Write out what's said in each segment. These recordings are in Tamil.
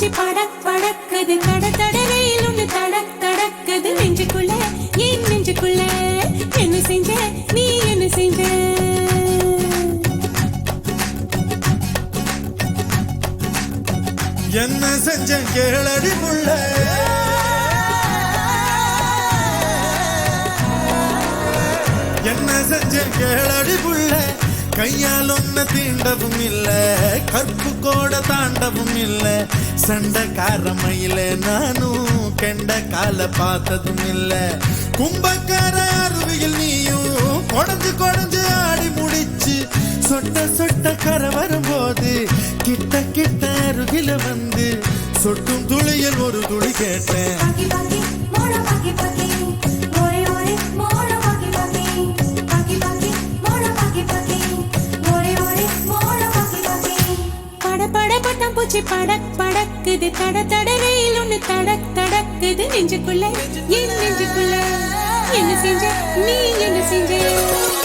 பூச்சி படக் படக்குது. தட தடவையில் ஒன்று தடக் தடக்குது. நெஞ்சுக்குள்ள என் நெஞ்சுக்குள்ள? என்ன செஞ்ச? நீ என்ன செஞ்ச? என்ன செஞ்ச கேளடி புள்ள என்ன செஞ்ச கேளடி புள்ள கையால் ஒன்ன தீண்டவும் இல்ல கற்பு கோட தாண்டவும் இல்ல. சண்டைக்கார மயில நானும் கெண்ட கால பார்த்ததும் இல்ல. கும்பக்கார அருவியில் நீயும் கொடஞ்சு கொடஞ்சு ஆடி முடிச்சு சொட்ட சொட்ட கரை வரும்போது கிட்ட கிட்ட அருகில வந்து சொட்டும் துளியில் ஒரு துளி கேட்டேன். நெஞ்சு படக் படக்குது. தட தட ரயில் ஒண்ணு தடக் தடக்குது. நெஞ்சுக்குள்ள என் நெஞ்சுக்குள்ள. என்ன செஞ்ச? நீ என்ன செஞ்ச?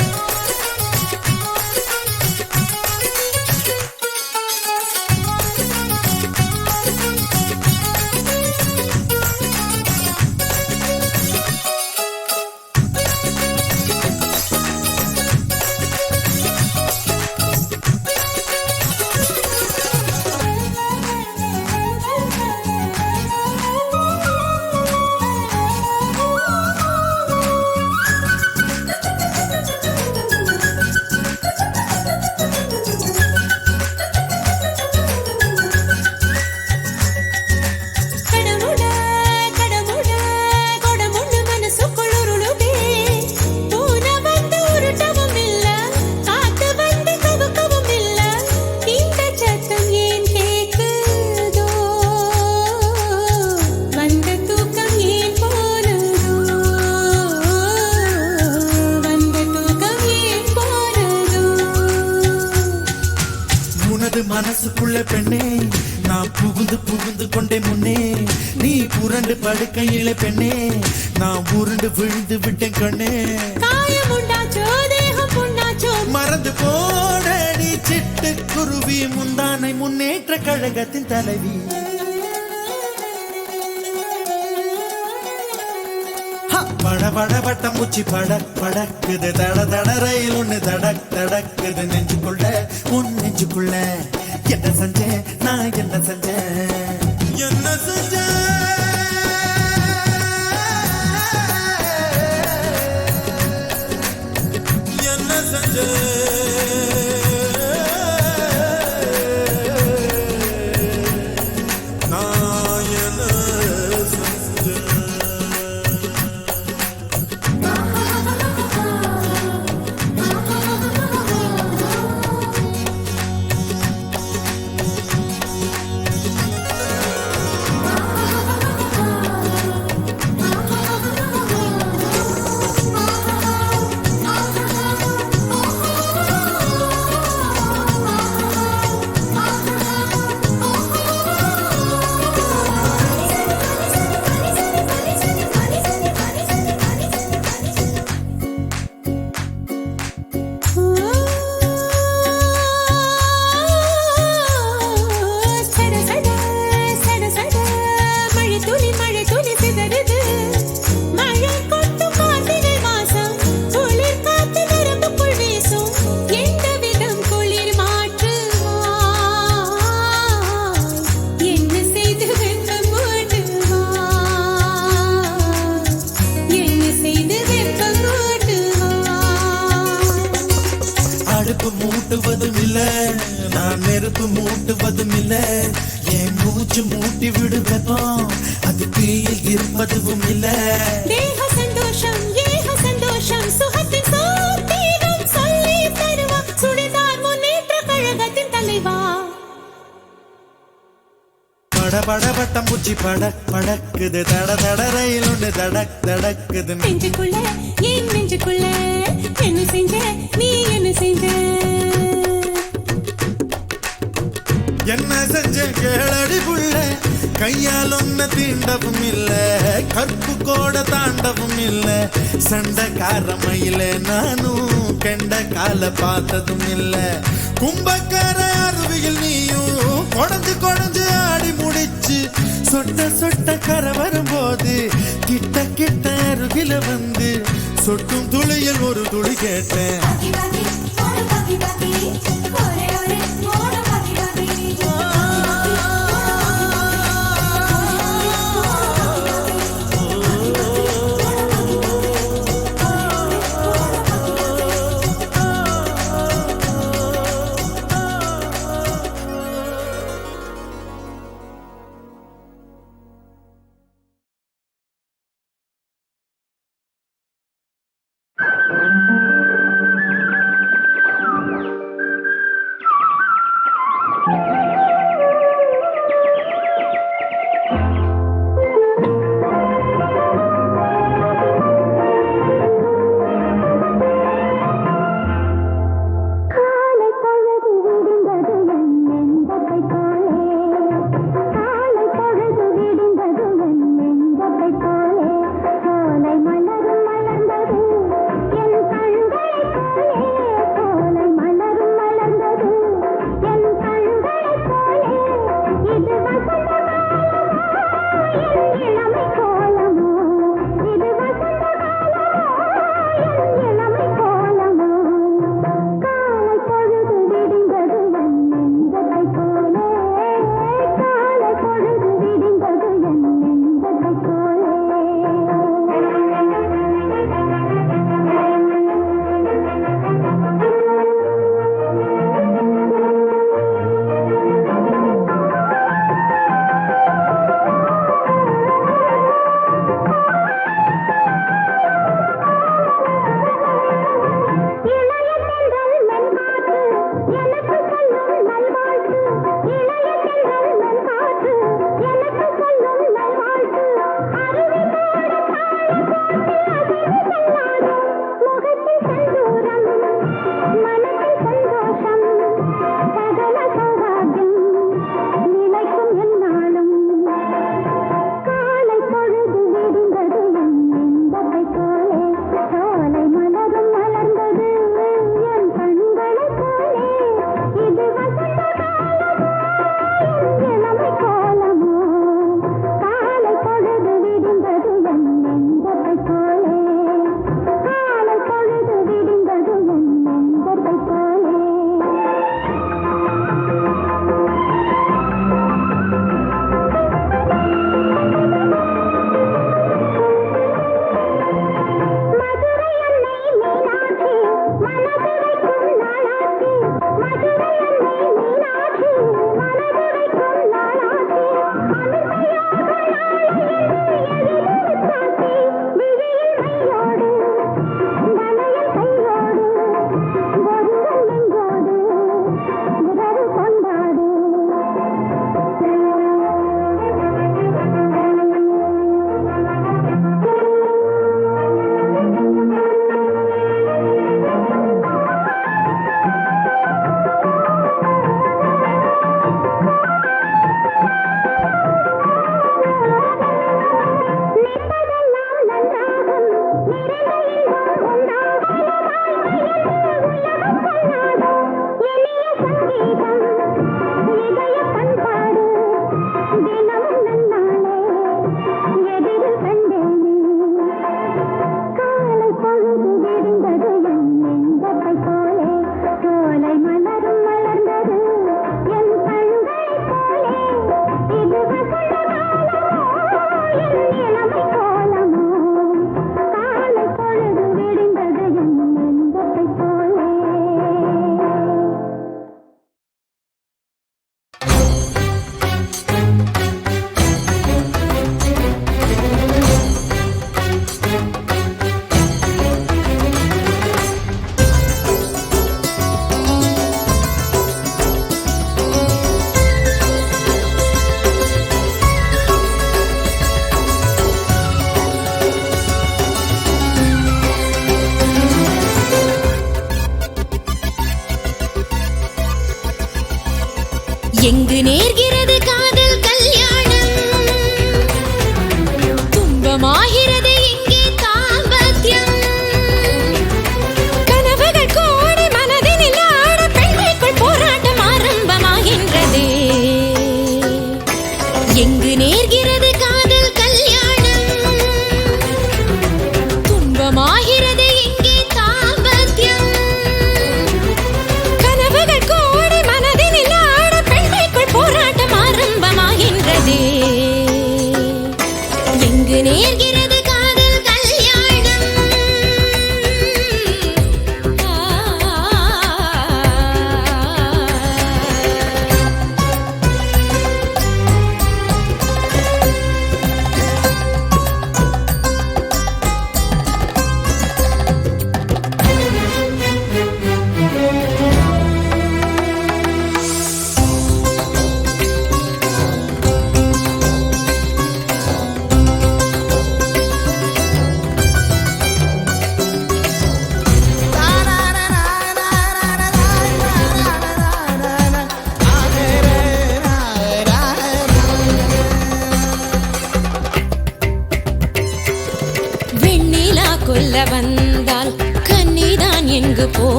படுக்கையில பெண்ணே நான் உருண்டு விழுந்து விட்டேன் கண்ணே. மறந்து போடடி சிட்டு குருவி முந்தானை முன்னேற்ற கழகத்தின் தலைவி. பட பட வட்டம் முச்சி படக் படக்குது. தட தட ரயில் ஒண்ணு தடக் தடக்குது. நெஞ்சுக்குள்ள உன் நெஞ்சுக்குள்ள. என்ன செஞ்சேன்? நான் என்ன செஞ்சேன்? என்ன செஞ்சேன்? பட பட பட்டம் பூச்சி பட படக்குது. தட தட ரயில் ஒன்று தடக் தடக்குது. நெஞ்சுக்குள்ள ஏன் நெஞ்சுக்குள்ள என்ன செஞ்ச நீ என்ன செஞ்ச? என்ன செஞ்ச கேளடி புள்ள. கையால் ஒன்ன தீண்டவும் இல்ல. கற்பு கோட தாண்டவும் இல்ல. சண்டக்கார மயில நானும் கெண்ட கால பார்த்ததும் இல்ல. கும்பக்கார அருவியில் குடஞ்சு குடஞ்சு ஆடி முடிச்சு சொட்ட சொட்ட கரை வரும்போது கிட்ட கிட்ட அருகில வந்து சொட்டும் துளியில் ஒரு துளி கேட்டேன்.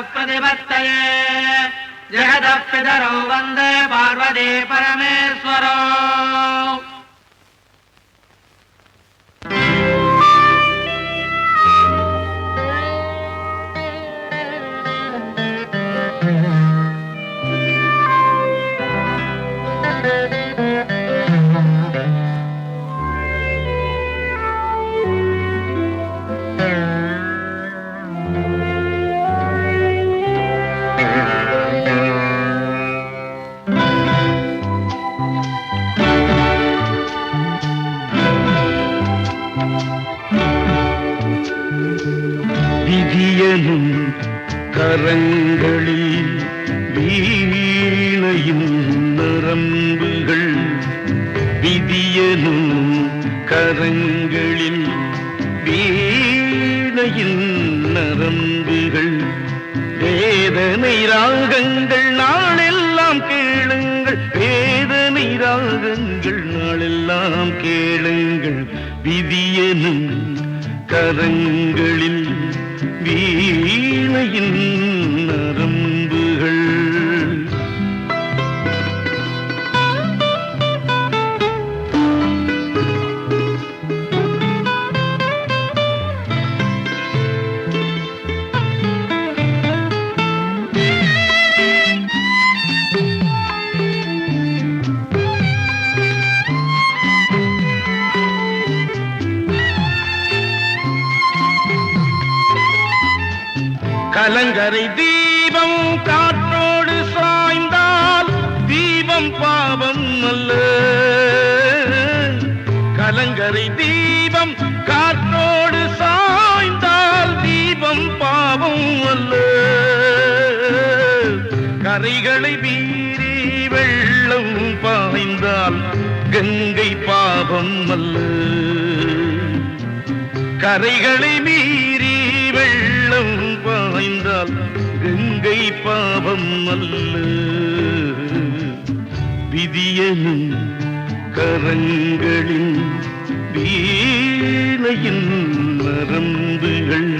प्रतिवर्तये जगदः पितरौ वंदे पार्वती परमेश्वरौ। கண்களில் வீணையும் நரம்புகள் விதியனும் கரங்களில் வீணையின் நரம்புகள் வேதனை ராகங்கள் நாளெல்லாம் கேளுங்கள். வேதனை ராகங்கள் நாளெல்லாம் கேளுங்கள். விதியனும் கரங்கள் கலங்கரை தீபம் காற்றோடு சாய்ந்தால் தீபம் பாவம் அல்ல. கலங்கரை தீபம் காற்றோடு சாய்ந்தால் தீபம் பாவம் அல்ல. கரைகளை மீறி வெள்ளம் பாய்ந்தால் கங்கை பாவம் அல்ல. கரைகளை மீறி பாவம் அல்ல. விதியனும் கரங்களின் வீணையின் நரம்புகள்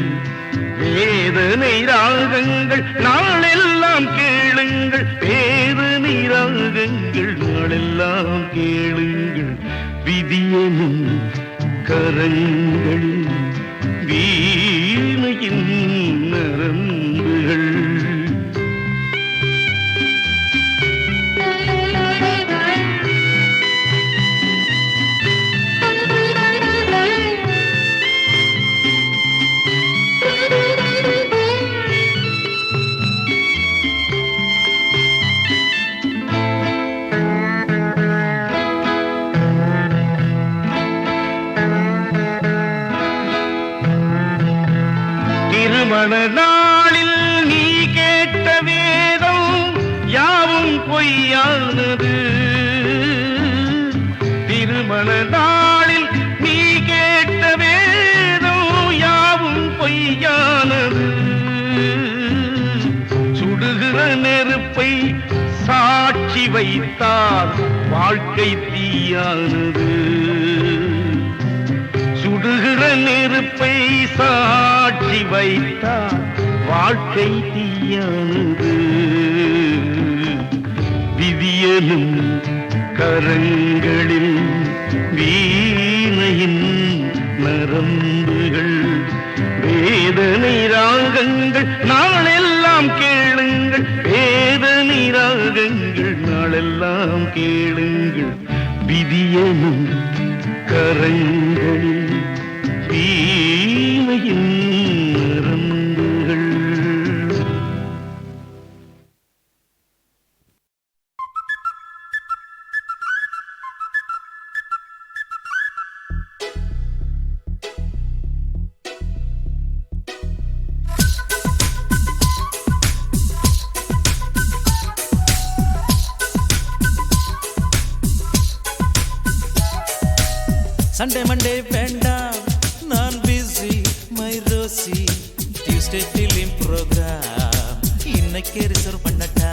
வேதனை ராகங்கள் நாளெல்லாம் கேளுங்கள். வேதனை ராகங்கள் நாளெல்லாம் கேளுங்கள். விதியனும் கரங்களின் வீணையின் ஆனது சுடுகிற நெருப்பை சாட்சி வைத்தால் வாழ்க்கை தீயானது. சுடுகிற நெருப்பை சாட்சி வைத்தால் வாழ்க்கை தீயானது. விதியனும் கரங்களில் வீணையின் நரம் வேதனை ராகங்கள் நாளெல்லாம் கேளுங்கள். வேதனை ராகங்கள் நாளெல்லாம் கேளுங்கள். விதியனும் கரங்களில் சண்டே மண்டே வேண்டாம் நான் busy my Rosy Tuesday film program இன்னைக்கு ரிசர்வ் பண்ணட்டா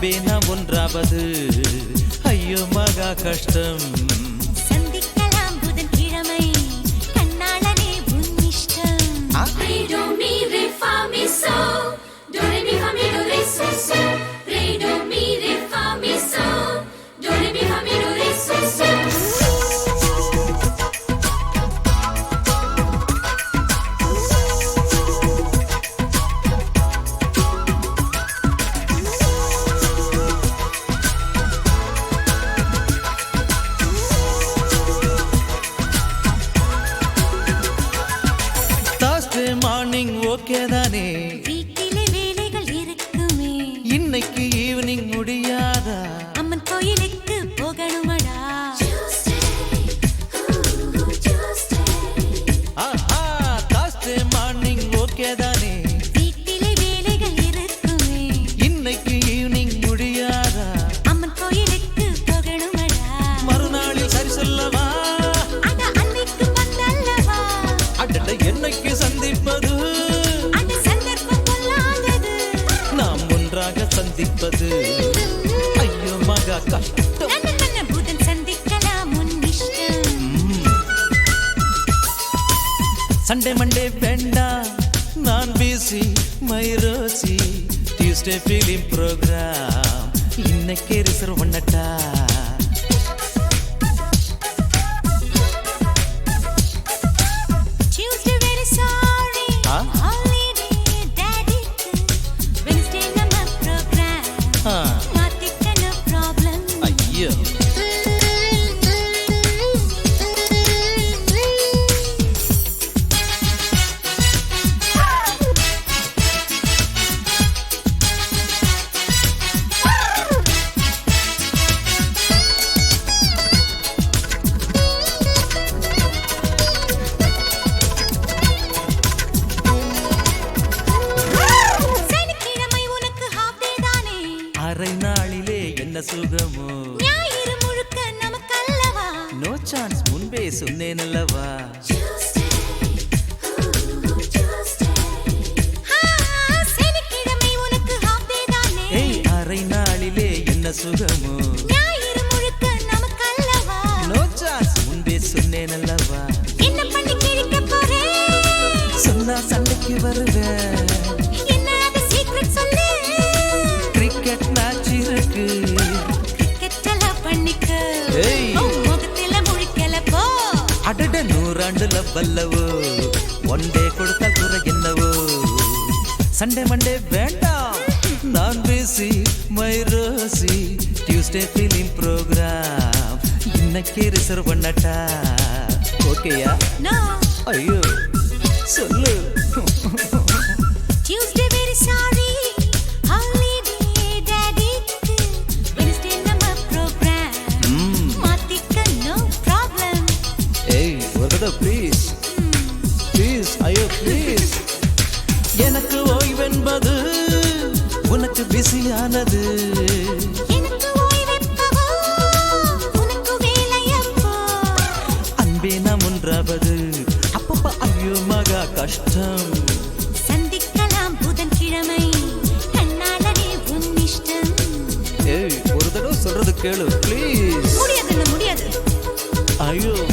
அன்பே நாம் ஒன்றாவது ஐயோ மகா கஷ்டம் சந்திக்கலாம் புதன்கிழமை கண்ணாளனே உன் இஷ்டம் Re do mi re fa mi so do re mi fa mi do re so so re do mi re fa mi so do re mi fa mi do re so so ah, ah. you. வல்லவோ? ஒன்டே கொடுத்தால் குறை என்னவோ? சண்டே மண்டே வேண்டாம். நான் busy my Rosy. Tuesday film program இன்னைக்கே ரிசர்வ் பண்ணட்டா. ஓகேயா ஐயோ சொல்லு. எனக்கு ஓய்வென்பது உனக்கு பிஸியானது. அன்பே நாம் ஒன்றாவது. அப்பப்ப ஐயோ மகா கஷ்டம். சந்திக்கலாம் புதன்கிழமை. கண்ணாலே உன் இஷ்டம். ஏய் ஒரு தடவை சொல்றது கேளு ப்ளீஸ் முடியாது முடியாது. ஐயோ.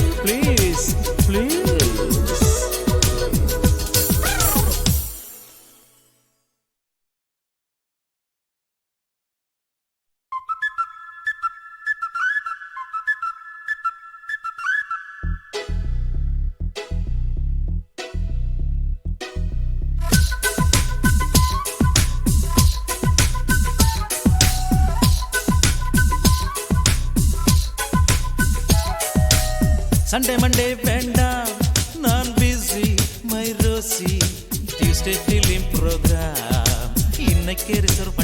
சண்டே மண்டே வேண்டாம் நான் busy my rosy Tuesday film program இன்னைக்கு ரிசர்வ்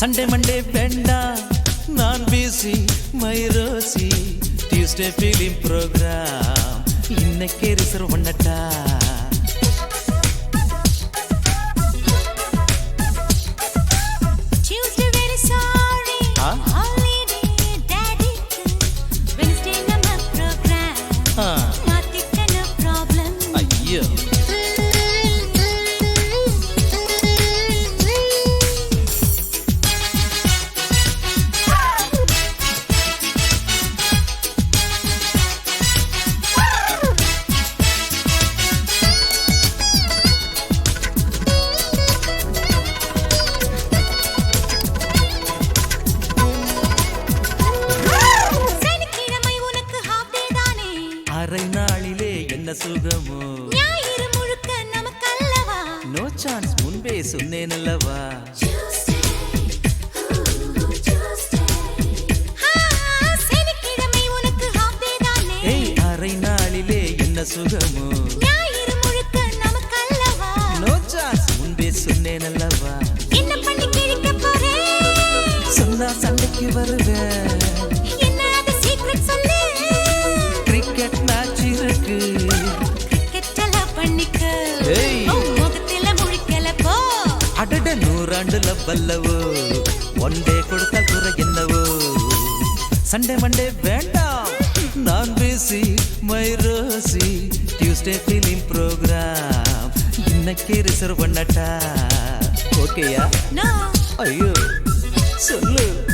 சண்டே மண்டே வேண்டாம் நான் busy my rosy Tuesday feeling program இன்னைக்கே ரிசர்வ் பண்ணட்டா. சுகமோ? ஞாயிறு முழுக்க நமக்கு அல்லவா நோ சான்ஸ் முன்பே சொன்னேன் அல்லவா ஆ, சனிக்கிழமை உனக்கு half day தானே? ஏய் அரை நாளிலே என்ன சுகமோ? ஞாயிறு முழுக்க நமக்கு அல்லவா நோ சான்ஸ் முன்பே சொன்னேன் அல்லவா என்ன பண்ணி கிழிக்க போறேன் சொன்னா சண்டைக்கு வருவேன் வல்லவோ? ஒன் டே கொடுத்த குறை என்னவோ? சண்டே மண்டே வேண்டாம். நான் busy my Rosy. Tuesday feeling program இன்னைக்கு ரிசர்வ் பண்ணட்டா. ஓகேயா ஐயோ. சொல்லு.